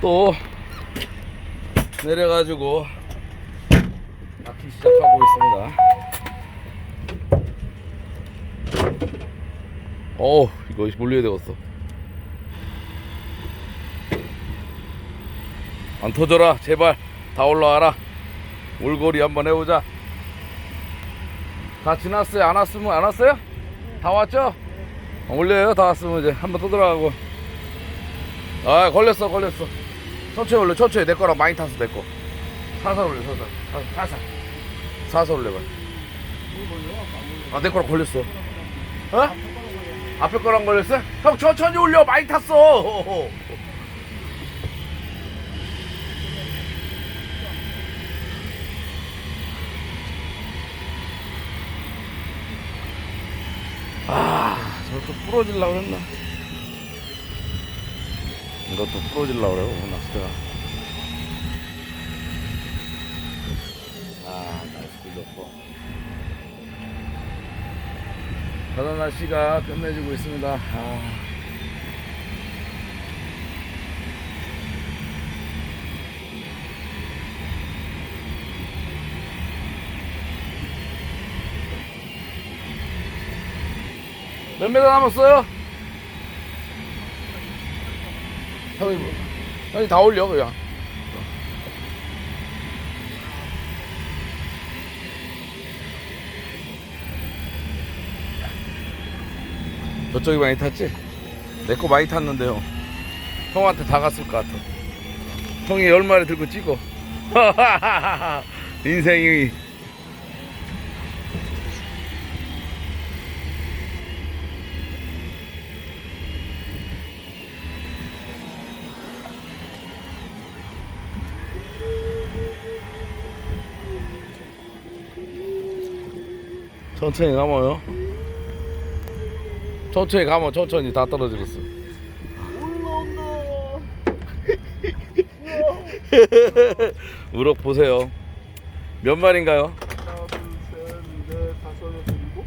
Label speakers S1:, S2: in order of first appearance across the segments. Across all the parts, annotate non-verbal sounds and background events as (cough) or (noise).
S1: 또 내려가지고 낚시 시작하고 있습니다. 어 이거 몰려야 되겠어. 안 터져라 제발 다 올라와라. 올거리 한번 해보자. 다 지났어요? 안 왔으면 안 왔어요? 다 왔죠? 어, 올려요 다 왔으면 이제 한번 또 들어가고. 아 걸렸어 걸렸어. 천천히 올려 천천히 내 거랑 많이 탔어 내 거. 살살 올려 살살 살- 살살 살살 올려봐. 아내 거랑 걸렸어. 어? 앞에 거랑 걸렸어? 형 천천히 올려 많이 탔어. (laughs) 아, 저것도 부러질라 그랬나? 이것도 부러질라 그래요, 낚싯대가. 아, 날씨 좋고. 바다 날씨가 끝내주고 있습니다. 아. 몇 메다 남았어요? 형이 뭐, 형이 다 올려 그냥. 저쪽이 많이 탔지? 내 거 많이 탔는데요. 형한테 다 갔을 것 같아. 형이 열 마리 들고 찍어. (laughs) 인생이. 천천히 감아요. 천천히 감아, 천천히 다 떨어지겠어. (laughs) 우럭 보세요. 몇 마리인가요?
S2: 하나, 둘, 셋, 넷, 다섯, 여섯, 일곱,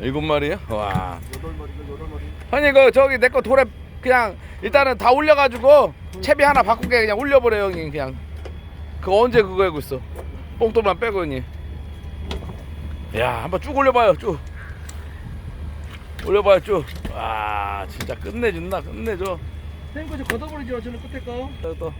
S1: 일곱 마리요? 와.
S2: 여덟 마리가 여덟 마리.
S1: 형님 그 저기 내 거 돌에 그냥 일단은 다 올려가지고 채비 하나 바꾸게 그냥 올려버려 형님 그냥. 그 언제 그거 하고 있어? 뽕돌만 빼고 형님. 야 한번 쭉 올려봐요 쭉. 올려봐요 쭉. 와 진짜 끝내준다 끝내줘.
S3: 좀 걷어버리죠 저는 끝에
S1: 거또 또.